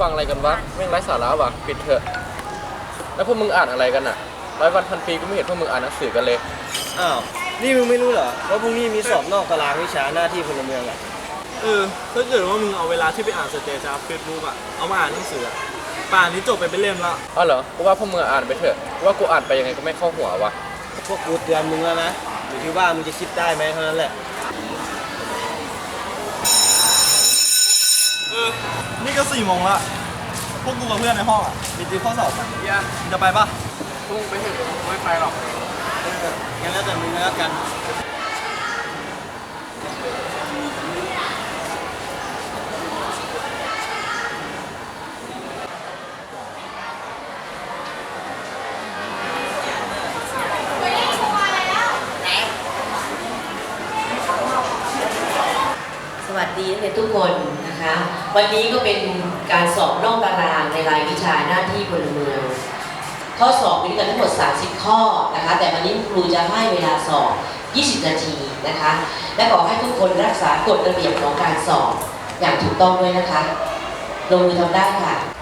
ฟังอะไรกันวะแม่งไร้สาระวะปิดเถอะ แล้วพวกมึงอ่านอะไรกันอะร้อยวันพันปีก็ไม่เห็นพวกมึงอ่านหนังสือกันเลย อ้าว นี่มึงไม่รู้เหรอว่าพรุ่งนี้มีสอบนอกตารางวิชาหน้าที่พลเมืองอะเออถ้าเกิดว่ามึงเอาเวลาที่ไปอ่านสเตตัสเฟซบุ๊กอะเอามาอ่านหนังสืออะป่านนี้จบไปเป็นเล่มละอ๋อเหรอกูว่าพวกมึงอ่านไปเถอะกูว่ากูอ่านไปยังไงก็ไม่เข้าหัววะพวกกูเตือนมึงแล้วนะอยู่ที่ว่ามึงจะคิดได้ไหมเท่านั้นแหละ เออ นี่ก็สี่โมงละพวกกูกับเพื่อนในห้องอะมีติวข้อสอบกันมึงจะไปปะพวกมึงไปเถอะกูไม่ไปหรอกงั้นแล้วแต่มึงแล้วกัน สวัสดีนักเรียนทุกคนนะคะ วันนี้ก็เป็นการสอบนอกตารางในรายวิชาหน้าที่พลเมือง ข้อสอบมีด้วยกันทั้งหมด 30 ข้อนะคะ แต่วันนี้ครูจะให้เวลาสอบ 20 นาทีนะคะ และขอให้ทุกคนรักษากฎระเบียบของการสอบอย่างถูกต้องด้วยนะคะ ลงมือทำได้ค่ะ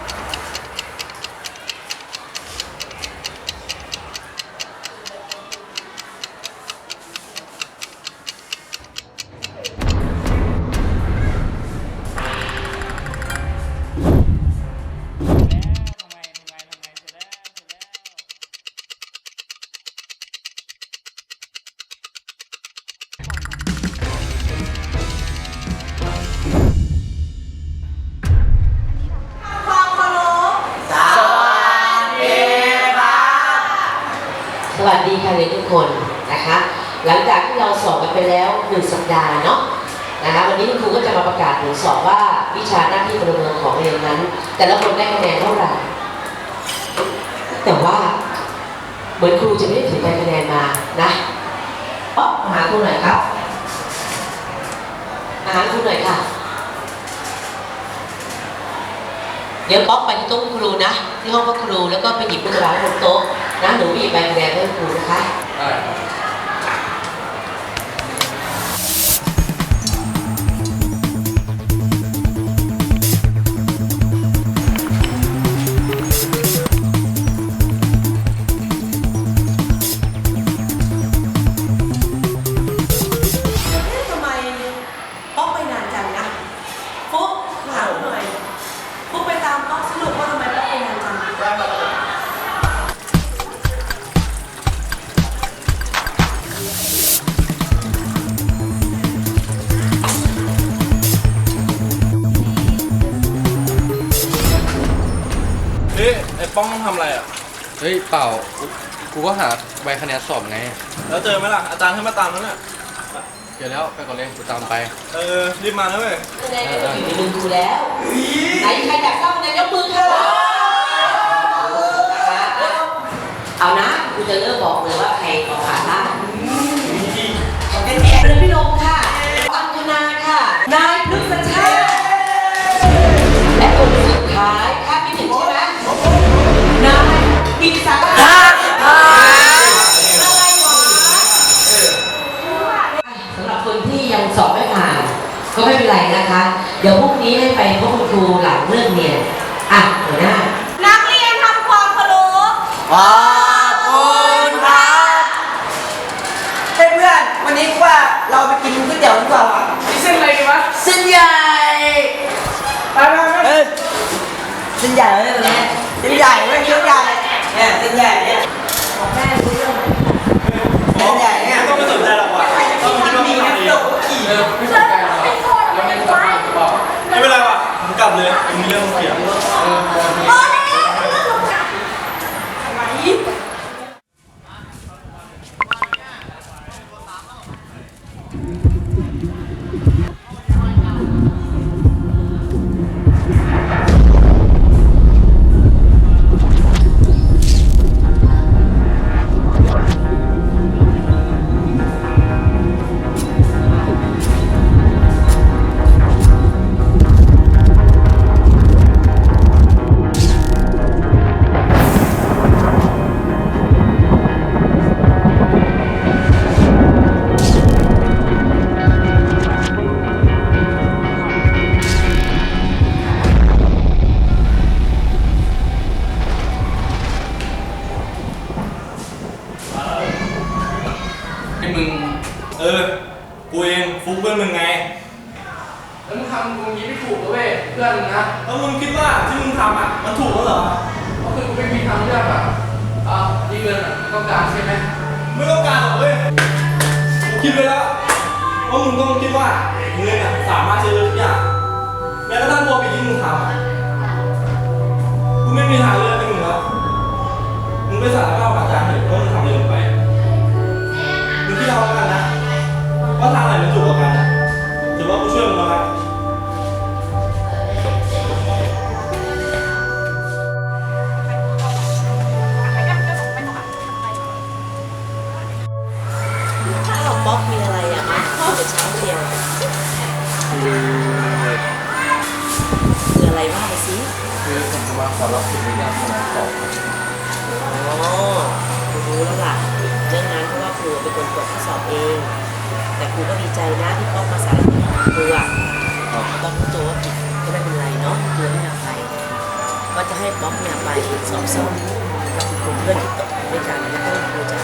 สวัสดีค่ะเรียนทุกคนนะคะ หลังจากที่เราสอบกันไปแล้วหนึ่งสัปดาห์เนาะนะคะวันนี้คุณครูก็จะมาประกาศผลสอบว่าวิชาหน้าที่พลเมืองของเรียนนั้น แต่ละคนได้คะแนนเท่าไหร่แต่ว่าเหมือนครูจะไม่ได้ถือใบคะแนนมานะอ๋อมาหาครูหน่อยครับมาหาครูหน่อยค่ะเดี๋ยวป๊อกไปที่โต๊ะครูนะ ที่ห้องพักครูแล้วก็ไปหยิบลูกหลานบนโต๊ะ นะหนูหยิบใบคะแนนให้ครูนะคะ ได้ำอะไรอะเฮ้ยเปล่ากูกูก็หาใบคะแนนสอบไง แล้วเจอไหมล่ะ อาจารย์ให้มาตามแล้วเนี่ยเดี๋ยวแล้วไปก่อนเลยกูตามไป เออ รีบมานะเว้ยคะแนนก็อยู่ในมือครูแล้ว ไหนใครอยากทรา ยวพรุ่งนี้ให้ไปพบคุณครูหลังเลิกเรียนอะหัวหน้านักเรียนทำความเคารพขอบคุณครับเพื่อนเพื่อนๆวันนี้ว่าเราไปกินก๋วยเตี๋ยวดีกว่าวะเส้นอะไรดีวะเส้นใหญ่ไปไปไปเส้นใหญ่เลยตรงนี้เส้นใหญ่ไม่เส้นใหญ่เนี่ยเส้นใหญ่เนี่ยบอกแม่รู้เรื่องไหมเส้นใหญ่เนี่ยไม่ต้องไปสนใจหรอกว่ะต้องคิดว่ามึงทำเองขี่ เออไม่ส กลับเลยมีเรื่องเสียงำอะมันถูกแล้วเหรอก็คือกูไม่มีทางเลือกอะอะนี่เงินอะต้องการใช่ไหมไม่ต้องการหรอกเว้ยกูคิดไว้แล้วว่ามึงต้องคิดว่าเงินอะสามารถซื้อทุกอย่างแม้กระทั่งตัวปีที่มึงทำอะกูไม่มีทางเลือกให้มึงแล้วมึงไปสารภาพกับอาจารย์เถอะว่ามึงทำอะไรลงไปมึงคิดเอาแล้วกันนะว่าทางไหนมันถูกกว่ากันนะถือว่ากูช่วยมึงแล้วนะถ้ คืออะไรบ้างไปสิคือผมจะมาขอรับสิทธิ์ในการสนองตอบครับอ๋อครูรู้แล้วล่ะเรื่องนั้นเพราะว่าครูเป็นคนตรวจข้อสอบเอง แต่ครูก็ดีใจนะที่ป๊อกมาสารภาพครูอะต้องรู้ตัวว่าผิดก็ไม่เป็นไรเนาะครูให้อภัยก็จะให้ป๊อกเนี่ยไปสอบซ่อมกับกลุ่มเพื่อนที่ตกด้วยกันแล้วก็ครูจะ